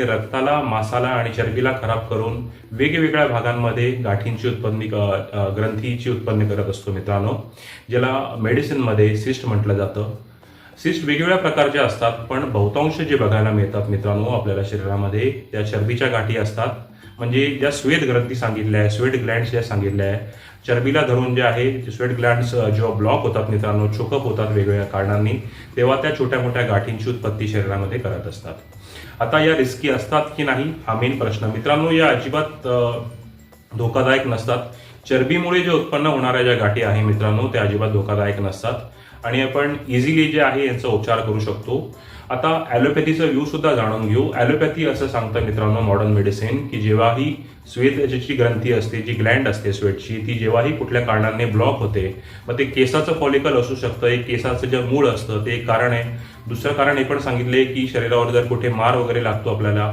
रक्ताला मासाला आणि चरबीला खराब करून वेगवेगळ्या भागांमध्ये गाठींची उत्पन्न ग्रंथीची उत्पन्न करत असतो मित्रांनो ज्याला मेडिसिनमध्ये सिस्ट म्हटलं जातं. सिस्ट वेगवेगळ्या प्रकारचे असतात पण बहुतांश जे बघायला मिळतात मित्रांनो आपल्याला शरीरामध्ये त्या चरबीच्या गाठी असतात. म्हणजे ज्या स्वेद ग्रंथी सांगितल्या आहे स्वेट ग्लँड्स ज्या सांगितल्या आहे चरबीला धरून जे आहे स्वेट ग्लँड्स जेव्हा ब्लॉक होतात मित्रांनो चोकअप होतात वेगवेगळ्या कारणांनी तेव्हा त्या छोट्या मोठ्या गाठींची उत्पत्ती शरीरामध्ये करत असतात. आता या रिस्की असतात की नाही हा मेन प्रश्न. मित्रांनो या अजिबात धोकादायक नसतात. चरबीमुळे जे उत्पन्न होणाऱ्या ज्या गाठी आहे मित्रांनो त्या अजिबात धोकादायक नसतात. आणि आपण इझिली जे आहे यांचा उपचार करू शकतो. आता ॲलोपॅथीचा व्ह्यू सुद्धा जाणून घेऊ. ॲलोपॅथी असं सांगतं मित्रांनो मॉडर्न मेडिसिन की जेव्हाही स्वेत ग्रंथी असते जी ग्लँड असते स्वेटची ती जेव्हाही कुठल्या कारणाने ब्लॉक होते मग ते केसाचं फॉलिकल असू शकतं एक केसाचं जे मूळ असतं ते एक कारण आहे. दुसरं कारण हे पण सांगितले की शरीरावर जर कुठे मार वगैरे लागतो आपल्याला